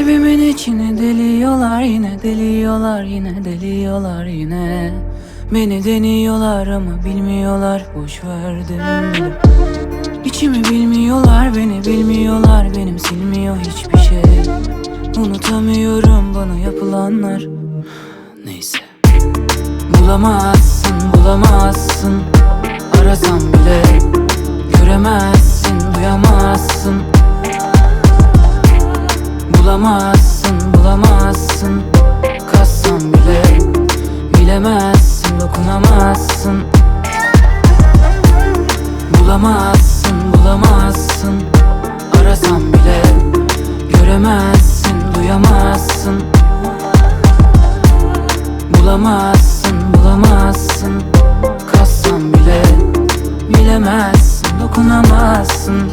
Kalbimin içine deliyorlar yine deliyorlar yine deliyorlar yine. Beni deniyorlar ama bilmiyorlar boş verdim İçimi bilmiyorlar beni bilmiyorlar benim silmiyor hiçbir şey. Unutamıyorum bana yapılanlar. Neyse. Bulamazsın bulamazsın. Arasan bile Bulamazsın Kassan bile Bilemezsin dokunamazsın. Bulamazsın bulamazsın. Arasan bile Göremezsin duyamazsın. Bulamazsın bulamazsın. Kassan bile Bilemezsin dokunamazsın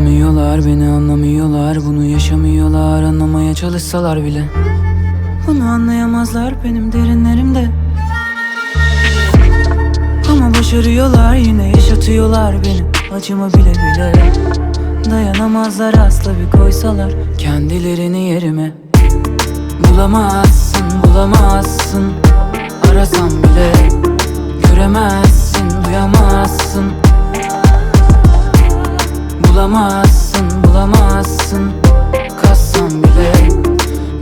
Anlamıyorlar beni anlamıyorlar. Bunu yaşamıyorlar anlamaya çalışsalar bile. Bunu anlayamazlar benim derinlerimde. Ama başarıyorlar yine yaşatıyorlar beni. Acımı bile bile Dayanamazlar asla bir koysalar. Kendilerini yerime Bulamazsın bulamazsın. Arasan Bulamazsın, bulamazsın. Kassan bile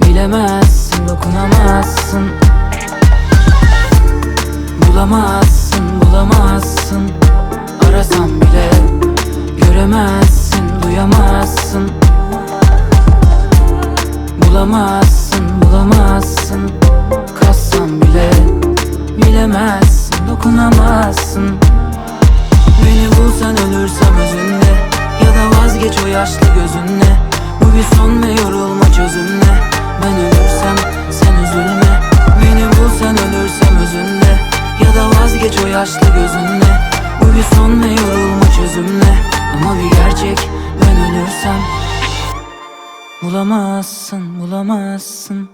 Bilemezsin, dokunamazsın. Bulamazsın, bulamazsın. Arasan bile Göremezsin, duyamazsın. Bulamazsın, bulamazsın. Kassan bile Bilemezsin, dokunamazsın. Beni bulsan ölürsem yaşlı gözünle Bu bir son ve yorulma çözümle. Ama bir gerçek ben ölürsem. Bulamazsın bulamazsın.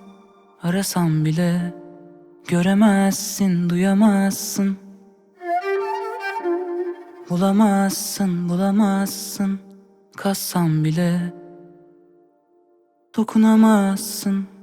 Arasan bile Göremezsin duyamazsın. Bulamazsın, bulamazsın. Kassan bile Dokunamazsın